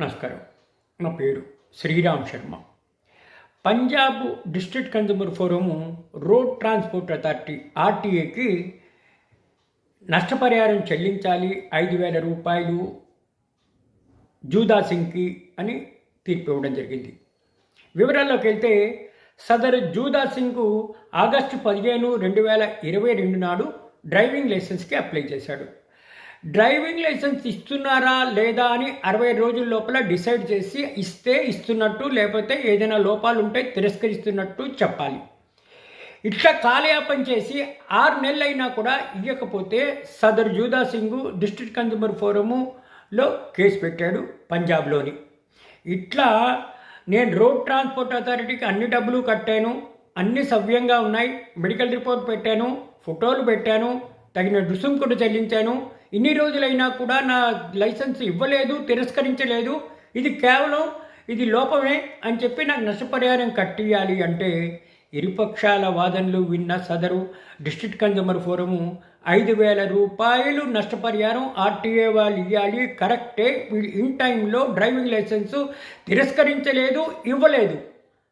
నమస్కారం. నా పేరు Sriram Sharma. Punjab district consumer forum road transport authority ఆర్టీఏకి నష్టపరిహారం చెల్లించాలి ఐదు వేల రూపాయలు జూదా సింగ్కి అని తీర్పు ఇవ్వడం జరిగింది. వివరాల్లోకి వెళ్తే సదరు జూదా సింగ్కు ఆగస్టు పదిహేను రెండు వేల ఇరవై రెండు నాడు డ్రైవింగ్ లైసెన్స్కి అప్లై చేశాడు. డ్రైవింగ్ లైసెన్స్ ఇస్తున్నారా లేదా అని అరవై రోజుల లోపల డిసైడ్ చేసి ఇస్తే ఇస్తున్నట్టు లేకపోతే ఏదైనా లోపాలు ఉంటే తిరస్కరిస్తున్నట్టు చెప్పాలి. ఇట్లా కాలయాపన చేసి ఆరు నెలలు అయినా కూడా ఇవ్వకపోతే సదరు జూదా సింగ్ డిస్ట్రిక్ట్ కన్జ్యూమర్ ఫోరములో కేసు పెట్టాడు పంజాబ్లోని. ఇట్లా నేను రోడ్ ట్రాన్స్పోర్ట్ అథారిటీకి అన్ని డబ్బులు కట్టాను అన్ని సవ్యంగా ఉన్నాయి మెడికల్ రిపోర్ట్ పెట్టాను ఫోటోలు పెట్టాను తగిన రుసుము కూడా చెల్లించాను ఇన్ని రోజులైనా కూడా నా లైసెన్స్ ఇవ్వలేదు తిరస్కరించలేదు. ఇది కేవలం ఇది లోపమే అని చెప్పి నాకు నష్టపరిహారం కట్టియాలి అంటే ఇరుపక్షాల వాదనలు విన్న సదరు డిస్ట్రిక్ట్ కన్జ్యూమర్ ఫోరము ఐదు వేల రూపాయలు నష్టపరిహారం ఆర్టీఏ వాళ్ళు ఇవ్వాలి కరెక్టే ఇన్ టైంలో డ్రైవింగ్ లైసెన్సు తిరస్కరించలేదు ఇవ్వలేదు.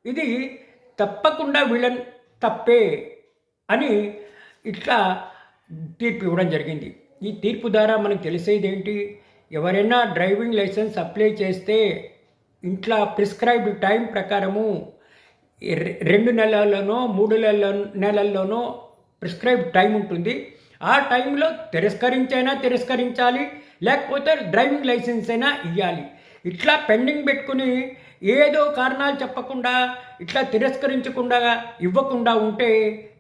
ఇది తప్పకుండా వీళ్ళని తప్పే అని ఇట్లా తీర్పు ఇవ్వడం జరిగింది. ఈ తీర్పు ద్వారా మనకు తెలిసేది ఏంటి ఎవరైనా డ్రైవింగ్ లైసెన్స్ అప్లై చేస్తే ఇంట్లో ప్రిస్క్రైబ్డ్ టైం ప్రకారము రె- రెండు నెలల్లోనో మూడు నెలల నెలల్లోనో ప్రిస్క్రైబ్ టైం ఉంటుంది. ఆ టైంలో తిరస్కరించైనా తిరస్కరించాలి లేకపోతే డ్రైవింగ్ లైసెన్స్ అయినా ఇవ్వాలి ఇట్లా పెండింగ్ పెట్టుకుని ఏదో కారణాలు చెప్పకుండా ఇట్లా తిరస్కరించకుండా ఇవ్వకుండా ఉంటే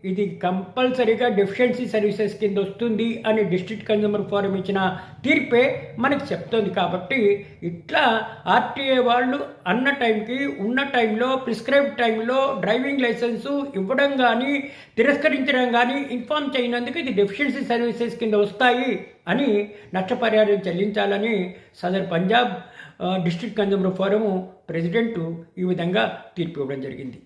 ఇది కంపల్సరీగా డెఫిషియన్సీ సర్వీసెస్ కింద వస్తుంది అని డిస్ట్రిక్ట్ కన్జ్యూమర్ ఫోరం ఇచ్చిన తీర్పే మనకి చెప్తుంది కాబట్టి ఇట్లా ఆర్టీఏ వాళ్ళు అన్న టైంకి ఉన్న టైంలో ప్రిస్క్రైబ్ టైంలో డ్రైవింగ్ లైసెన్సు ఇవ్వడం కానీ తిరస్కరించడం కానీ ఇన్ఫామ్ చేయనందుకు ఇది డెఫిషియన్సీ సర్వీసెస్ కింద వస్తాయి అని నష్టపరిహారం చెల్లించాలని Sadar Punjab district consumer forum president ఈ విధంగా తీర్పు ఇవ్వడం జరిగింది.